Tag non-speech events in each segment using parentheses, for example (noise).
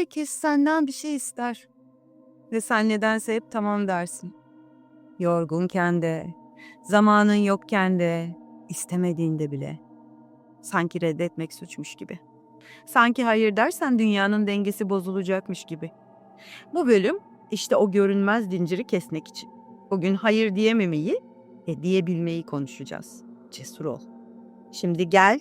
Herkes senden bir şey ister. Ve sen nedense hep tamam dersin. Yorgunken de, zamanın yokken de, istemediğinde bile. Sanki reddetmek suçmuş gibi. Sanki hayır dersen dünyanın dengesi bozulacakmış gibi. Bu bölüm işte o görünmez zinciri kesmek için. Bugün hayır diyememeyi ve diyebilmeyi konuşacağız. Cesur ol. Şimdi gel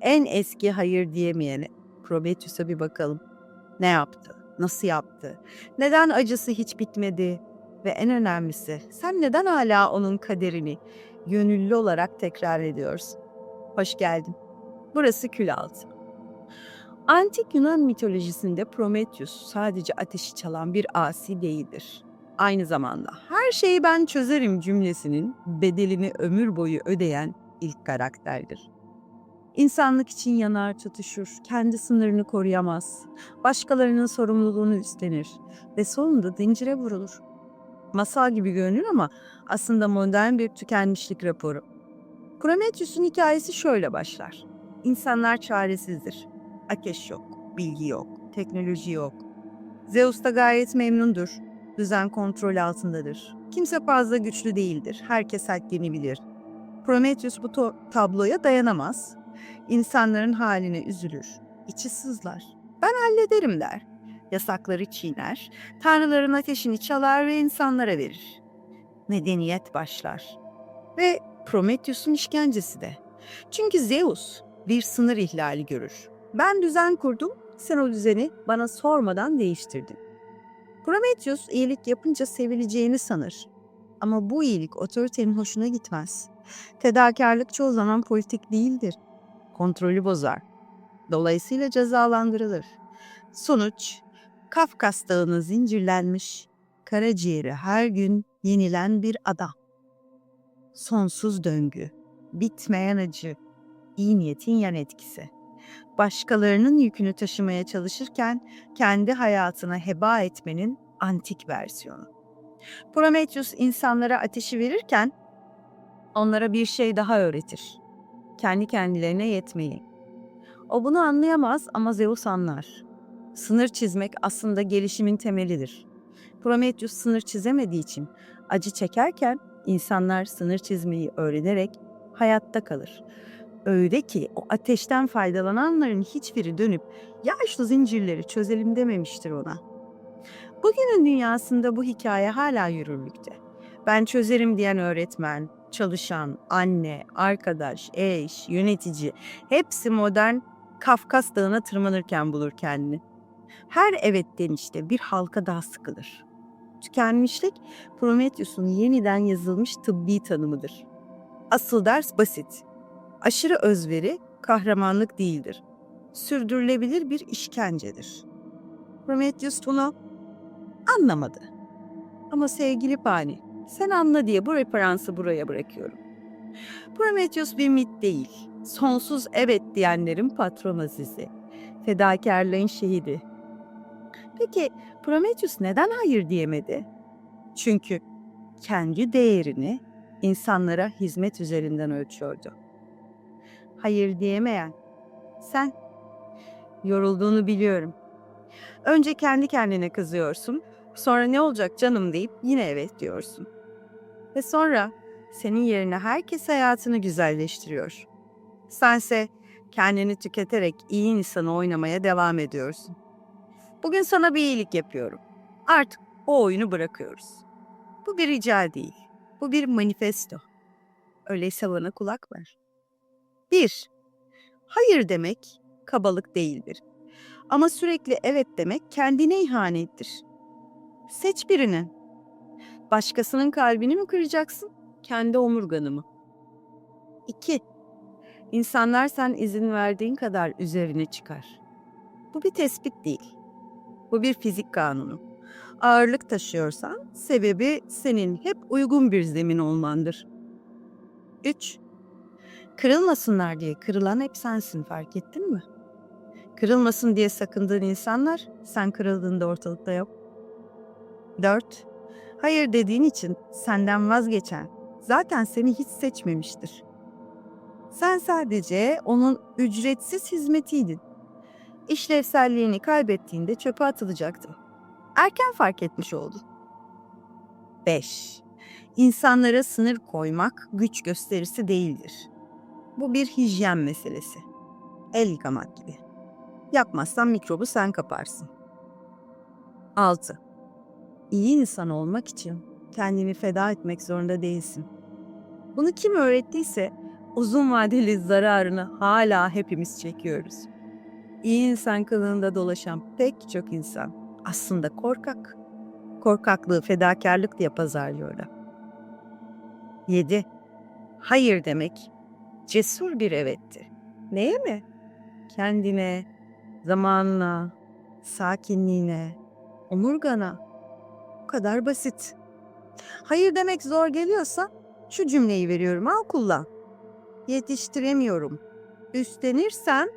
en eski hayır diyemeyene Prometheus'a bir bakalım. Ne yaptı? Nasıl yaptı? Neden acısı hiç bitmedi? Ve en önemlisi sen neden hala onun kaderini gönüllü olarak tekrar ediyorsun? Hoş geldin. Burası kül altı. Antik Yunan mitolojisinde Prometheus sadece ateşi çalan bir asi değildir. Aynı zamanda her şeyi ben çözerim cümlesinin bedelini ömür boyu ödeyen ilk karakterdir. İnsanlık için yanar tutuşur, kendi sınırını koruyamaz, başkalarının sorumluluğunu üstlenir ve sonunda zincire vurulur. Masal gibi görünür ama aslında modern bir tükenmişlik raporu. Prometheus'un hikayesi şöyle başlar. İnsanlar çaresizdir. Ateş yok, bilgi yok, teknoloji yok. Zeus da gayet memnundur. Düzen kontrol altındadır. Kimse fazla güçlü değildir. Herkes haddini bilir. Prometheus bu tabloya dayanamaz. İnsanların haline üzülür. içi sızlar. Ben hallederim der. Yasakları çiğner. Tanrıların ateşini çalar ve insanlara verir. Medeniyet başlar. Ve Prometheus'un işkencesi de. Çünkü Zeus bir sınır ihlali görür. Ben düzen kurdum, sen o düzeni bana sormadan değiştirdin. Prometheus iyilik yapınca sevileceğini sanır. Ama bu iyilik otoritenin hoşuna gitmez. Fedakarlık çoğu zaman politik değildir. Kontrolü bozar. Dolayısıyla cezalandırılır. Sonuç, Kafkas Dağı'na zincirlenmiş, karaciğeri her gün yenilen bir adam. Sonsuz döngü, bitmeyen acı, iyi niyetin yan etkisi. Başkalarının yükünü taşımaya çalışırken kendi hayatına heba etmenin antik versiyonu. Prometheus insanlara ateşi verirken onlara bir şey daha öğretir. Kendi kendilerine yetmeyi. O bunu anlayamaz ama Zeus anlar. Sınır çizmek aslında gelişimin temelidir. Prometheus sınır çizemediği için acı çekerken insanlar sınır çizmeyi öğrenerek hayatta kalır. Öyle ki o ateşten faydalananların hiçbiri dönüp ya şu zincirleri çözelim dememiştir ona. Bugünün dünyasında bu hikaye hala yürürlükte. Ben çözerim diyen öğretmen, çalışan, anne, arkadaş, eş, yönetici hepsi modern Kafkas Dağı'na tırmanırken bulur kendini. Her evet denişte bir halka daha sıkılır. Tükenmişlik Prometheus'un yeniden yazılmış tıbbi tanımıdır. Asıl ders basit. Aşırı özveri kahramanlık değildir. Sürdürülebilir bir işkencedir. Prometheus bunu anlamadı. Ama sevgili Pani, sen anla diye bu referansı buraya bırakıyorum. Prometheus bir mit değil. Sonsuz evet diyenlerin patron azizi. Fedakarlığın şehidi. Peki Prometheus neden hayır diyemedi? Çünkü kendi değerini insanlara hizmet üzerinden ölçüyordu. Hayır diyemeyen sen yorulduğunu biliyorum. Önce kendi kendine kızıyorsun, sonra ne olacak canım deyip yine evet diyorsun. Ve sonra senin yerine herkes hayatını güzelleştiriyor. Sense kendini tüketerek iyi insanı oynamaya devam ediyorsun. Bugün sana bir iyilik yapıyorum. Artık o oyunu bırakıyoruz. Bu bir rica değil. Bu bir manifesto. Öyleyse bana kulak ver. Bir, hayır demek kabalık değildir. Ama sürekli evet demek kendine ihanettir. Seç birini. Başkasının kalbini mi kıracaksın, kendi omurganı mı? İki, insanlar sen izin verdiğin kadar üzerine çıkar. Bu bir tespit değil. Bu bir fizik kanunu. Ağırlık taşıyorsan sebebi senin hep uygun bir zemin olmandır. 3. Kırılmasınlar diye kırılan hep sensin fark ettin mi? Kırılmasın diye sakındığın insanlar sen kırıldığında ortalıkta yok. 4. Hayır dediğin için senden vazgeçen zaten seni hiç seçmemiştir. Sen sadece onun ücretsiz hizmetiydin. işlevselliğini kaybettiğinde çöpe atılacaktım. Erken fark etmiş oldun. 5. İnsanlara sınır koymak güç gösterisi değildir. Bu bir hijyen meselesi. El yıkamak gibi. Yapmazsan mikrobu sen kaparsın. 6. İyi insan olmak için kendini feda etmek zorunda değilsin. Bunu kim öğrettiyse uzun vadeli zararını hala hepimiz çekiyoruz. İyi insan kılığında dolaşan pek çok insan aslında korkak. Korkaklığı fedakarlık diye pazarlıyorlar. 7. Hayır demek cesur bir evettir. Neye mi? Kendine, zamanına, sakinliğine, omurgana. Kadar basit. Hayır demek zor geliyorsa şu cümleyi veriyorum al kullan. Yetiştiremiyorum. Üstlenirsem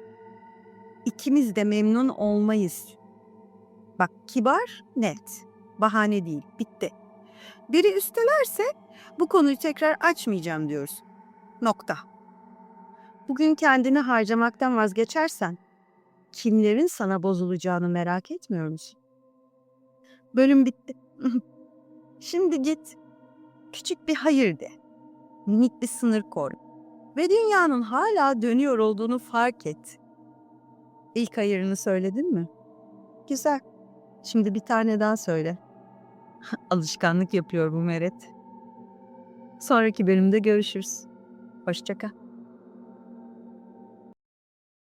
ikimiz de memnun olmayız. Bak kibar, net. Bahane değil. Bitti. Biri üstelerse bu konuyu tekrar açmayacağım diyoruz. Nokta. Bugün kendini harcamaktan vazgeçersen kimlerin sana bozulacağını merak etmiyor musun? Bölüm bitti. (laughs) Şimdi git. Küçük bir hayır de. Minik bir sınır koy. Ve dünyanın hala dönüyor olduğunu fark et. İlk hayırını söyledin mi? Güzel. Şimdi bir tane daha söyle. (laughs) Alışkanlık yapıyor bu Meret. Sonraki bölümde görüşürüz. Hoşçakal.